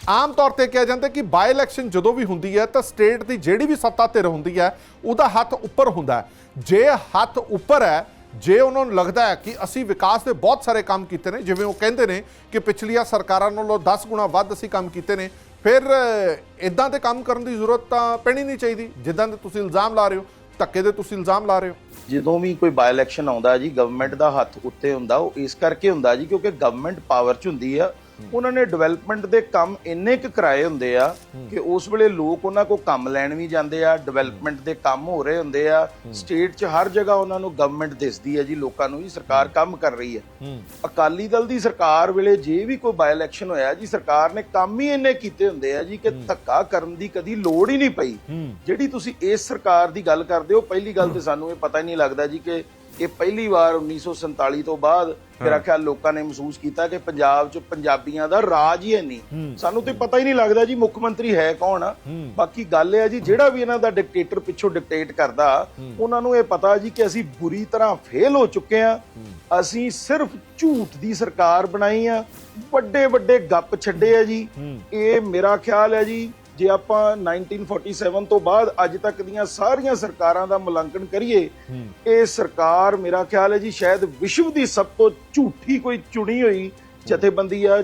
ਆਮ ਤੌਰ ਤੇ ਕਿਹਾ ਜਾਂਦਾ ਕਿ ਬਾਈ ਇਲੈਕਸ਼ਨ ਜਦੋਂ ਵੀ ਹੁੰਦੀ ਹੈ ਤਾਂ ਸਟੇਟ ਦੀ ਜਿਹੜੀ ਵੀ ਸੱਤਾ ਧਿਰ ਹੁੰਦੀ ਹੈ, ਉਹਦਾ ਹੱਥ ਉੱਪਰ ਹੁੰਦਾ ਹੈ। ਜੇ ਹੱਥ ਉੱਪਰ ਹੈ, ਜੇ ਉਹਨਾਂ ਨੂੰ ਲੱਗਦਾ ਹੈ ਕਿ ਅਸੀਂ ਵਿਕਾਸ ਦੇ ਬਹੁਤ ਸਾਰੇ ਕੰਮ ਕੀਤੇ ਨੇ, ਜਿਵੇਂ ਉਹ ਕਹਿੰਦੇ ਨੇ ਕਿ ਪਿਛਲੀਆਂ ਸਰਕਾਰਾਂ ਨਾਲੋਂ 10 ਗੁਣਾ ਵੱਧ ਅਸੀਂ ਕੰਮ ਕੀਤੇ ਨੇ, ਫਿਰ ਇਦਾਂ ਦੇ ਕੰਮ ਕਰਨ ਦੀ ਜ਼ਰੂਰਤ ਤਾਂ ਪੈਣੀ ਨਹੀਂ ਚਾਹੀਦੀ। ਜਿੱਦਾਂ ਦੇ ਤੁਸੀਂ ਇਲਜ਼ਾਮ ਲਾ ਰਹੇ ਹੋ, ਧੱਕੇ ਦੇ ਤੁਸੀਂ ਇਲਜ਼ਾਮ ਲਾ ਰਹੇ ਹੋ। ਜਦੋਂ ਵੀ ਕੋਈ ਬਾਈ ਇਲੈਕਸ਼ਨ ਆਉਂਦਾ ਜੀ ਗਵਰਨਮੈਂਟ ਦਾ ਹੱਥ ਉੱਤੇ ਹੁੰਦਾ, ਉਹ ਇਸ ਕਰਕੇ ਹੁੰਦਾ ਜੀ ਕਿਉਂਕਿ ਗਵਰਨਮੈਂਟ ਪਾਵਰ 'ਚ ਹੁੰਦੀ ਆ। ਉਹਨਾਂ ਨੇ ਡਿਵੈਲਪਮੈਂਟ ਦੇ ਕੰਮ ਇੰਨੇ ਕੁ ਕਰਾਏ ਹੁੰਦੇ ਆ ਕਿ ਉਸ ਵੇਲੇ ਲੋਕ ਉਹਨਾਂ ਕੋ ਕੰਮ ਲੈਣ ਵੀ ਜਾਂਦੇ ਆ ਡਿਵੈਲਪਮੈਂਟ ਦੇ ਕੰਮ ਹੋ ਰਹੇ ਹੁੰਦੇ ਆ। ਸਟੇਟ 'ਚ ਹਰ ਜਗ੍ਹਾ ਉਹਨਾਂ ਨੂੰ ਗਵਰਨਮੈਂਟ ਦਿਸਦੀ ਹੈ ਜੀ ਲੋਕਾਂ ਨੂੰ ਜੀ ਸਰਕਾਰ ਕੰਮ ਕਰ ਰਹੀ ਹੈ। ਅਕਾਲੀ ਦਲ ਦੀ ਸਰਕਾਰ ਵੇਲੇ ਜੇ ਵੀ ਕੋਈ ਬਾਈ ਇਲੈਕਸ਼ਨ ਹੋਇਆ ਜੀ ਸਰਕਾਰ ਨੇ ਕੰਮ ਹੀ ਇੰਨੇ ਕੀਤੇ ਹੁੰਦੇ ਆ ਜੀ ਕਿ ਧੱਕਾ ਕਰਨ ਦੀ ਕਦੀ ਲੋੜ ਹੀ ਨਹੀਂ ਪਈ। ਜਿਹੜੀ ਤੁਸੀਂ ਇਸ ਸਰਕਾਰ ਦੀ ਗੱਲ ਕਰਦੇ ਹੋ ਪਹਿਲੀ ਗੱਲ ਤੇ ਸਾਨੂੰ ਇਹ ਪਤਾ ਹੀ ਨਹੀਂ ਲੱਗਦਾ ਜੀ ਕਿ ਇਹ ਪਹਿਲੀ ਵਾਰ 1947 ਤੋਂ ਬਾਅਦ ਮੇਰਾ ਖਿਆਲ ਲੋਕਾਂ ਨੇ ਮਹਿਸੂਸ ਕੀਤਾ ਕਿ ਪੰਜਾਬ 'ਚ ਪੰਜਾਬੀਆਂ ਦਾ ਰਾਜ ਹੀ ਨਹੀਂ। ਸਾਨੂੰ ਤੇ ਪਤਾ ਹੀ ਨਹੀਂ ਲੱਗਦਾ ਜੀ ਮੁੱਖ ਮੰਤਰੀ ਹੈ ਕੌਣ। ਆ ਬਾਕੀ ਗੱਲ ਇਹ ਹੈ ਜੀ ਜਿਹੜਾ ਵੀ ਇਹਨਾਂ ਦਾ ਡਿਕਟੇਟਰ ਪਿੱਛੋਂ ਡਿਕਟੇਟ ਕਰਦਾ ਉਹਨਾਂ ਨੂੰ ਇਹ ਪਤਾ ਜੀ ਕਿ ਅਸੀਂ ਬੁਰੀ ਤਰ੍ਹਾਂ ਫੇਲ ਹੋ ਚੁੱਕੇ ਆ ਅਸੀਂ ਸਿਰਫ ਝੂਠ ਦੀ ਸਰਕਾਰ ਬਣਾਈ ਆ ਵੱਡੇ ਵੱਡੇ ਗੱਪ ਛੱਡੇ ਆ ਜੀ। ਇਹ ਮੇਰਾ ਖਿਆਲ ਹੈ ਜੀ ਜੇ ਆਪਾਂ 1947 ਤੋਂ ਬਾਅਦ ਅੱਜ ਤੱਕ ਦੀਆਂ ਸਾਰੀਆਂ ਸਰਕਾਰਾਂ ਦਾ ਮੁਲਾਂਕਣ ਕਰੀਏ ਇਹ ਸਰਕਾਰ ਮੇਰਾ ਖਿਆਲ ਹੈ ਜੀ ਸ਼ਾਇਦ ਵਿਸ਼ਵ ਦੀ ਸਭ ਤੋਂ ਝੂਠੀ ਕੋਈ ਚੁਣੀ ਹੋਈ ਜਥੇਬੰਦੀ ਆ।